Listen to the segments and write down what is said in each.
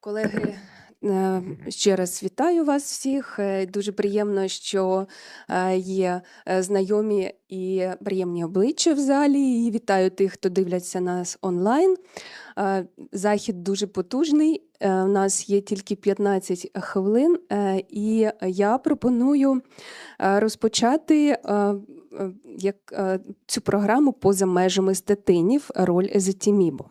Колеги, е, ще раз вітаю вас всіх. Е, Дуже приємно, що е, є знайомі і приємні обличчя в залі. І вітаю тих, хто дивляться нас онлайн. Захід дуже потужний. У нас є тільки 15 хвилин, і я пропоную розпочати як, цю програму поза межами статинів роль езотімібу.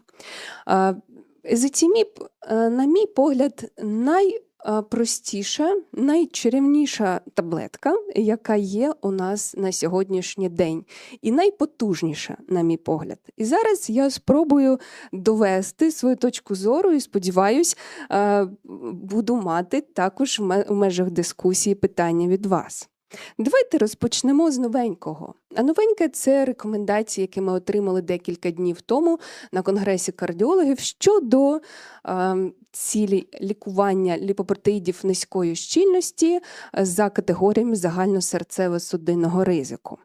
Е, Езотіміб, е, на мій погляд, найпростіша, найчарівніша таблетка, яка є у нас на сьогоднішній день, і найпотужніша, на мій погляд. І зараз я спробую довести свою точку зору і сподіваюсь, е, буду мати також в межах дискусії питання від вас. Давайте розпочнемо з новенького. А новеньке це рекомендації, які ми отримали декілька днів тому на конгресі кардіологів щодо е, цілі лікування ліпопротеїдів низької щільності е, за категоріями загальносерцево-судинного ризику.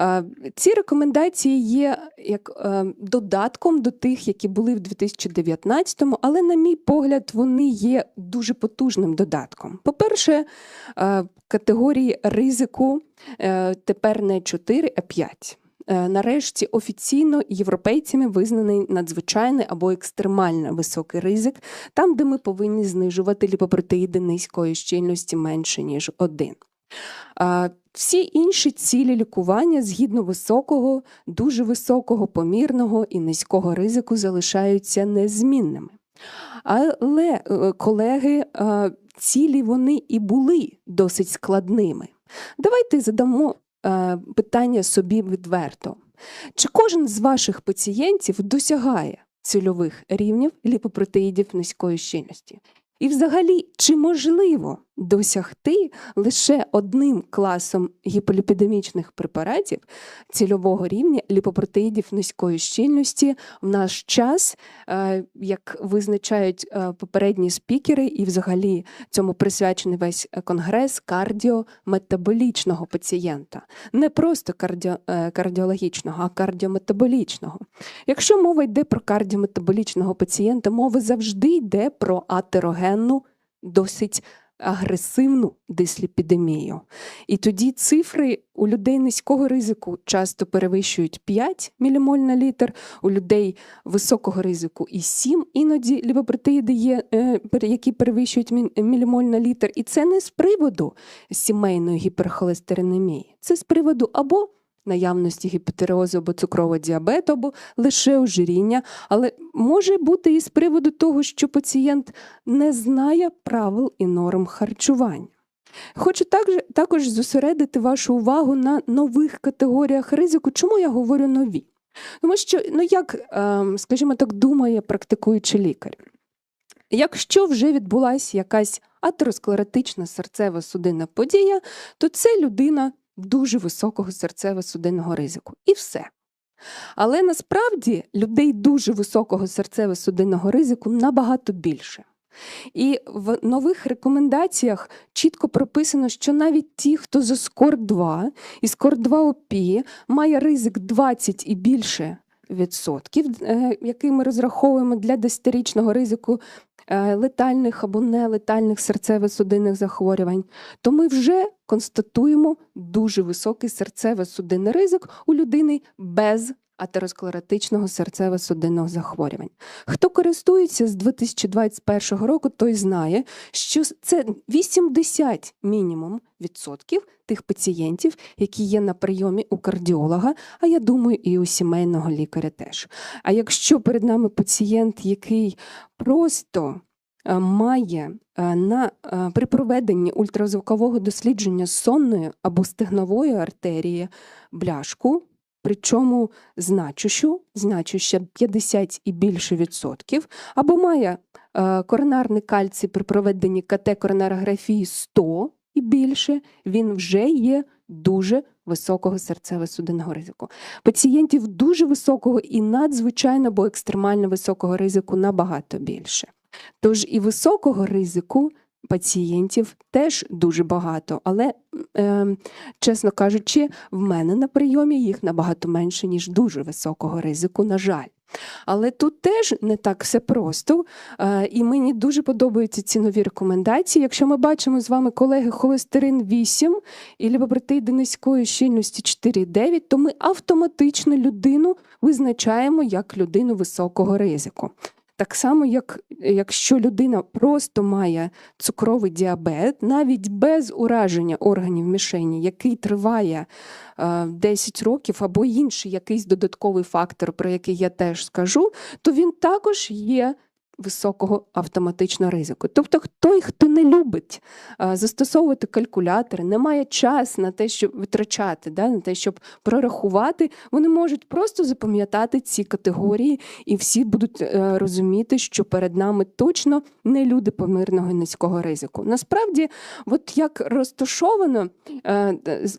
Е, ці рекомендації є як е, додатком до тих, які були в 2019-му, але, на мій погляд, вони є дуже потужним додатком. По-перше, е, категорії ризику тепер не 4, а 5. Е, Нарешті офіційно європейцями визнаний надзвичайний або екстремально високий ризик, там, де ми повинні знижувати ліпопротеїди низької щільності менше ніж 1. Всі інші цілі лікування згідно високого, дуже високого, помірного і низького ризику залишаються незмінними. Але, е, колеги, е, цілі вони і були досить складними. Давайте задамо е, питання собі відверто. Чи кожен з ваших пацієнтів досягає цільових рівнів ліпопротеїдів низької щільності? І взагалі, чи можливо досягти лише одним класом гіполіпідемічних препаратів цільового рівня ліпопротеїдів низької щільності в наш час, е, як визначають е, попередні спікери, і взагалі цьому присвячений весь конгрес кардіометаболічного пацієнта, не просто кардіо, е, кардіологічного, а кардіометаболічного. Якщо мова йде про кардіометаболічного пацієнта, мова завжди йде про атерогенну, досить агресивну дисліпідемію. І тоді цифри у людей низького ризику часто перевищують 5 мілімоль на літр, у людей високого ризику і 7, іноді ліпопротеїди є, е, які перевищують мілімоль на літр. І це не з приводу сімейної гіперхолестеринемії, це з приводу або наявності гіпотереозу або цукрового діабету, або лише ожиріння, але може бути і з приводу того, що пацієнт не знає правил і норм харчування. Хочу також, також зосередити вашу увагу на нових категоріях ризику. Чому я говорю нові? Тому що, ну як, ем, скажімо так, думає практикуючий лікар. Якщо вже відбулася якась атеросклеротична серцево-судинна подія, то це людина дуже високого серцево-судинного ризику. І все. Але насправді людей дуже високого серцево-судинного ризику набагато більше. І в нових рекомендаціях чітко прописано, що навіть ті, хто за СКОР-2 і СКОР-2 ОПІ має ризик 20 і більше відсотків, е, який ми розраховуємо для десятирічного ризику летальних або нелетальних серцево-судинних захворювань, то ми вже констатуємо дуже високий серцево-судинний ризик у людини без атеросклеротичного серцево-судинного захворювань. Хто користується з 2021 року, той знає, що це 80 мінімум відсотків тих пацієнтів, які є на прийомі у кардіолога, а я думаю, і у сімейного лікаря теж. А якщо перед нами пацієнт, який просто е, має е, на, е, при проведенні ультразвукового дослідження сонної або стегнової артерії бляшку, причому значущу, значуща 50 і більше відсотків, або має е, коронарний кальцій при проведенні КТ-коронарографії 100 і більше, він вже є дуже високого серцево-судинного ризику. Пацієнтів дуже високого і надзвичайно або екстремально високого ризику набагато більше. Тож і високого ризику пацієнтів теж дуже багато, але, е, чесно кажучи, в мене на прийомі їх набагато менше, ніж дуже високого ризику, на жаль. Але тут теж не так все просто. Е, І мені дуже подобаються ці нові рекомендації. Якщо ми бачимо з вами, колеги, холестерин 8 і ліпопротеїди низької щільності 4,9, то ми автоматично людину визначаємо як людину високого ризику. Так само, як якщо людина просто має цукровий діабет, навіть без ураження органів мішені, який триває е, 10 років, або інший якийсь додатковий фактор, про який я теж скажу, то він також є. Високого автоматичного ризику. Тобто, той, хто не любить застосовувати калькулятори, не має час на те, щоб витрачати, да, на те, щоб прорахувати, вони можуть просто запам'ятати ці категорії, і всі будуть е, розуміти, що перед нами точно не люди помирного і низького ризику. Насправді, от як розташовано е,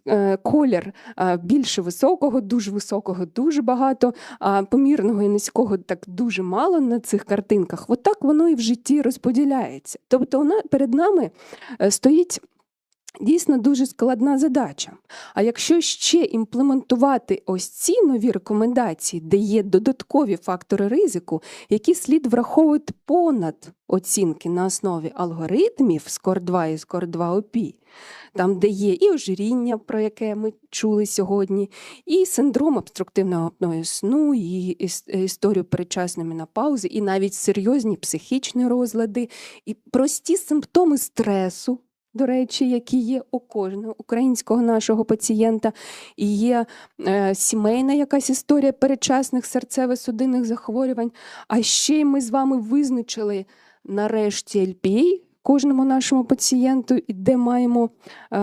е, колір е, більше високого, дуже високого, дуже багато, а помірного і низького так дуже мало на цих картинках. От так воно і в житті розподіляється. Тобто, вона перед нами е, стоїть. Дійсно дуже складна задача. А якщо ще імплементувати ось ці нові рекомендації, де є додаткові фактори ризику, які слід враховувати понад оцінки на основі алгоритмів скор 2 і скор 2 ОПІ, там, де є і ожиріння, про яке ми чули сьогодні, і синдром обструктивного апної сну, і історію передчасної менопаузи, і навіть серйозні психічні розлади, і прості симптоми стресу до речі, які є у кожного українського нашого пацієнта, і є е, сімейна якась історія передчасних серцево-судинних захворювань. А ще й ми з вами визначили нарешті LPA кожному нашому пацієнту, де маємо е,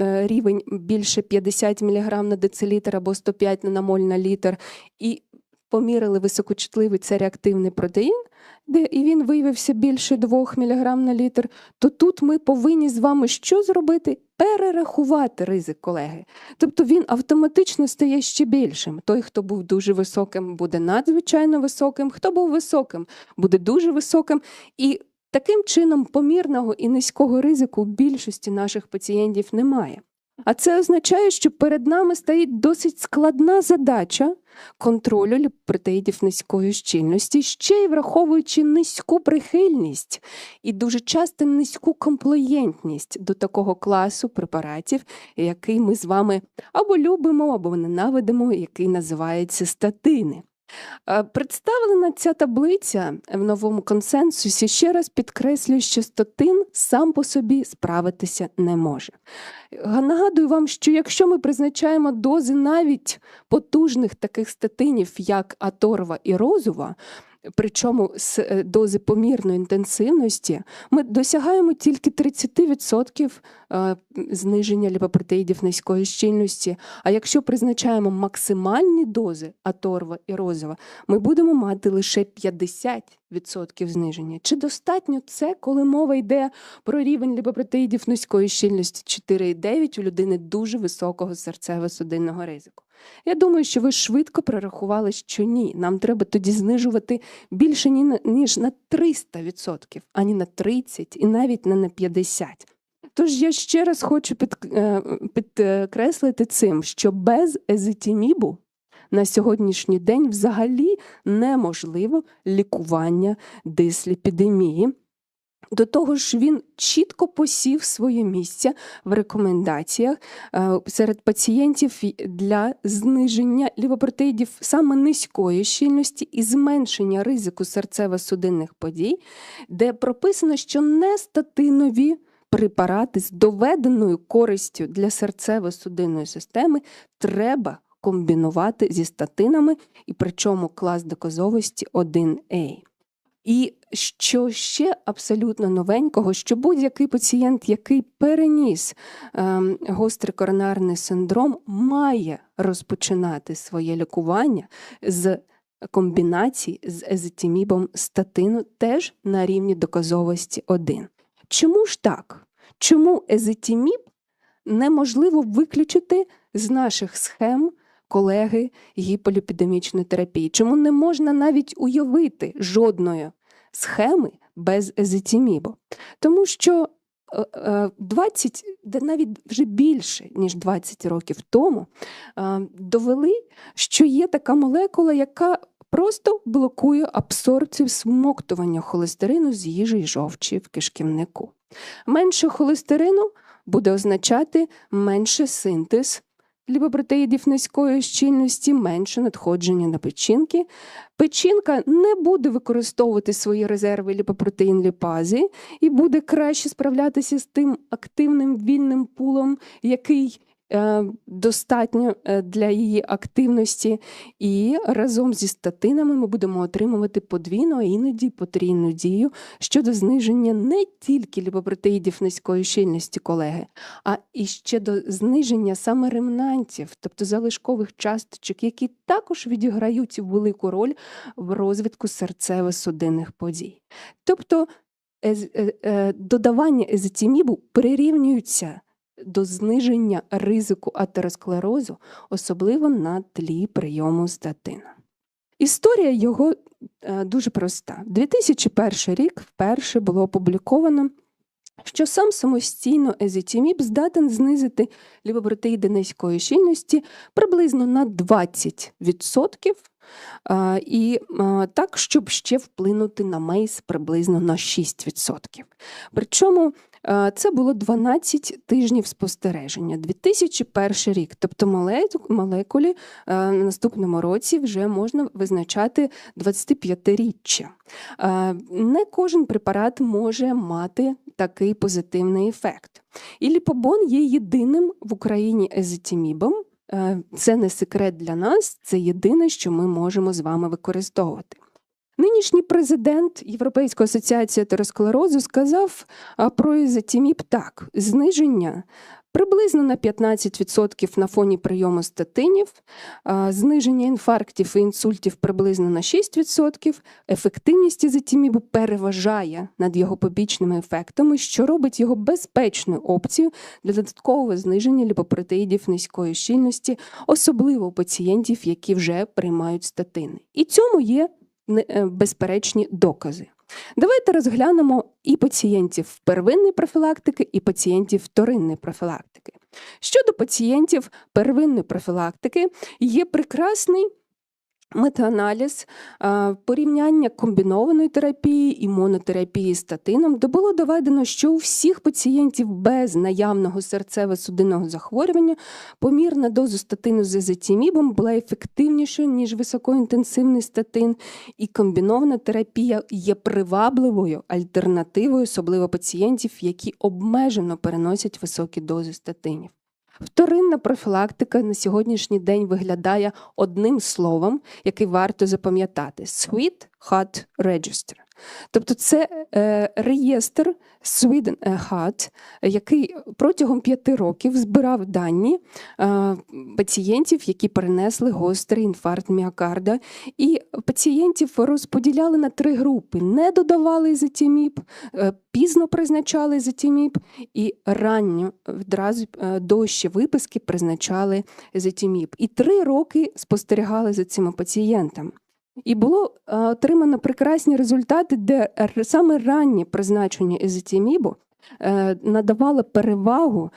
е, рівень більше 50 мг на децилітр або 105 наномоль на літр. І помірили високочутливий це реактивний протеїн, де і він виявився більше 2 мг на літр, то тут ми повинні з вами що зробити? Перерахувати ризик колеги. Тобто він автоматично стає ще більшим. Той, хто був дуже високим, буде надзвичайно високим, хто був високим, буде дуже високим. І таким чином помірного і низького ризику у більшості наших пацієнтів немає. А це означає, що перед нами стоїть досить складна задача контролю ліпопротеїдів низької щільності, ще й враховуючи низьку прихильність і дуже часто низьку комплеєнтність до такого класу препаратів, який ми з вами або любимо, або ненавидимо, який називається статини. Е, представлена ця таблиця в новому консенсусі ще раз підкреслює, що статин сам по собі справитися не може. Нагадую вам, що якщо ми призначаємо дози навіть потужних таких статинів, як аторва і розова, причому з е, дози помірної інтенсивності, ми досягаємо тільки 30% е, зниження ліпопротеїдів низької щільності. А якщо призначаємо максимальні дози аторва і розова, ми будемо мати лише 50% зниження. Чи достатньо це, коли мова йде про рівень ліпопротеїдів низької щільності 4,9 у людини дуже високого серцево-судинного ризику? Я думаю, що ви швидко прорахували, що ні. Нам треба тоді знижувати більше ніж на 300%, ані на 30% і навіть не на 50%. Тож я ще раз хочу е, підкреслити цим, що без езетімібу на сьогоднішній день взагалі неможливо лікування дисліпідемії. До того ж, він чітко посів своє місце в рекомендаціях е, серед пацієнтів для зниження лівопротеїдів саме низької щільності і зменшення ризику серцево-судинних подій, де прописано, що не статинові препарати з доведеною користю для серцево-судинної системи треба комбінувати зі статинами, і причому клас доказовості 1А. І що ще абсолютно новенького, що будь-який пацієнт, який переніс е, гострий коронарний синдром, має розпочинати своє лікування з комбінації з езетімібом статину теж на рівні доказовості 1. Чому ж так? Чому езетіміб неможливо виключити з наших схем? Колеги гіполіпідемічної терапії. Чому не можна навіть уявити жодної схеми без езетімібу? Тому що 20, е, навіть вже більше ніж 20 років тому, е, довели, що є така молекула, яка просто блокує абсорбцію всмоктування холестерину з їжі й жовчі в кишківнику. Менше холестерину буде означати менше синтез ліпопротеїдів низької щільності, менше надходження на печінки. Печінка не буде використовувати свої резерви ліпопротеїн ліпази і буде краще справлятися з тим активним вільним пулом, який достатньо е, для її активності. І разом зі статинами ми будемо отримувати подвійну, а іноді потрійну дію щодо зниження не тільки ліпопротеїдів низької щільності, колеги, а і ще до зниження саме ремнантів, тобто залишкових часточок, які також відіграють велику роль в розвитку серцево-судинних подій. Тобто е, е, додавання езотимібу прирівнюється до зниження ризику атеросклерозу, особливо на тлі прийому статина. Історія його е, дуже проста. 2001 рік вперше було опубліковано, що сам самостійно езотиміб здатен знизити ліпопротеїди низької щільності приблизно на 20%, і так, щоб ще вплинути на мейс приблизно на 6%. Причому це було 12 тижнів спостереження, 2001 рік. Тобто моле- молекулі а, на наступному році вже можна визначати 25-річчя. Не кожен препарат може мати такий позитивний ефект. І ліпобон є єдиним в Україні езотимібом, Е, Це не секрет для нас, це єдине, що ми можемо з вами використовувати. Нинішній президент Європейської асоціації атеросклерозу сказав про ізотиміб так: зниження приблизно на 15% на фоні прийому статинів, зниження інфарктів і інсультів приблизно на 6%, ефективність ізотимібу переважає над його побічними ефектами, що робить його безпечною опцією для додаткового зниження ліпопротеїдів низької щільності, особливо у пацієнтів, які вже приймають статини. І цьому є безперечні докази. Давайте розглянемо і пацієнтів первинної профілактики, і пацієнтів вторинної профілактики. Щодо пацієнтів первинної профілактики, є прекрасний метааналіз порівняння комбінованої терапії і монотерапії статином, де було доведено, що у всіх пацієнтів без наявного серцево-судинного захворювання помірна доза статину з езотимібом була ефективнішою, ніж високоінтенсивний статин, і комбінована терапія є привабливою альтернативою, особливо пацієнтів, які обмежено переносять високі дози статинів. Вторинна профілактика на сьогоднішній день виглядає одним словом, який варто запам'ятати: Sweet Hot Register. Тобто це е, реєстр Sweden Hot, який протягом п'яти років збирав дані е, пацієнтів, які перенесли гострий інфаркт міокарда, і пацієнтів розподіляли на три групи: не додавали ізотиміб, е, пізно призначали ізотиміб і ранньо відразу до ще виписки призначали езотиміб. І три роки спостерігали за цими пацієнтами. І було е, отримано прекрасні результати, де саме раннє призначення езотимібу е, надавало перевагу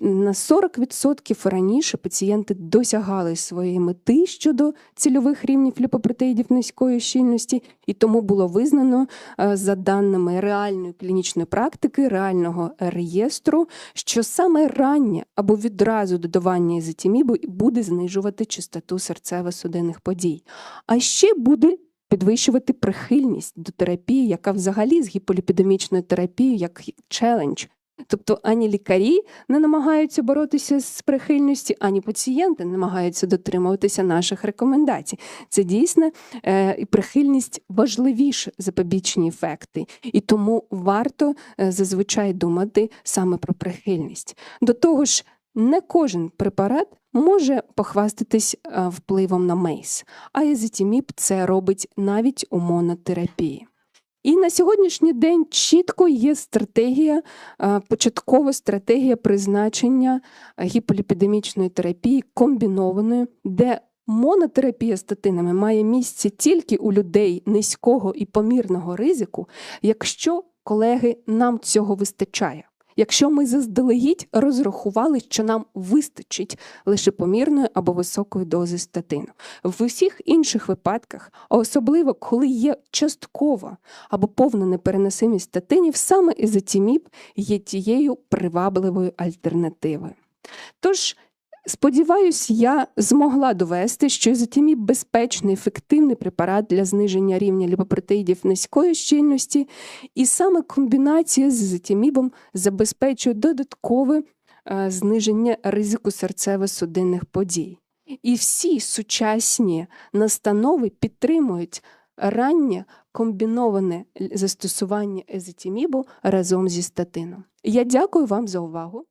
на 40% раніше пацієнти досягали своєї мети щодо цільових рівнів ліпопротеїдів низької щільності, і тому було визнано е, за даними реальної клінічної практики, реального реєстру, що саме раннє або відразу додавання ізотимібу буде знижувати частоту серцево-судинних подій. А ще буде підвищувати прихильність до терапії, яка взагалі з гіполіпідемічною терапією як челендж. Тобто ані лікарі не намагаються боротися з прихильністю, ані пацієнти не намагаються дотримуватися наших рекомендацій. Це дійсно е, прихильність важливіше за побічні ефекти, і тому варто е, зазвичай думати саме про прихильність. До того ж, не кожен препарат може похвастатись е, впливом на мейс, а езотиміб це робить навіть у монотерапії. І на сьогоднішній день чітко є стратегія, е, початкова стратегія призначення е, гіполіпідемічної терапії комбінованої, де монотерапія статинами має місце тільки у людей низького і помірного ризику, якщо колеги нам цього вистачає. Якщо ми заздалегідь розрахували, що нам вистачить лише помірної або високої дози статину. В усіх інших випадках, а особливо коли є часткова або повна непереносимість статинів, саме ізотіміб є тією привабливою альтернативою. Тож Сподіваюсь, я змогла довести, що ізотіміб – безпечний, ефективний препарат для зниження рівня ліпопротеїдів низької щільності, і саме комбінація з ізотімібом забезпечує додаткове е, зниження ризику серцево-судинних подій. І всі сучасні настанови підтримують раннє комбіноване застосування езотімібу разом зі статином. Я дякую вам за увагу.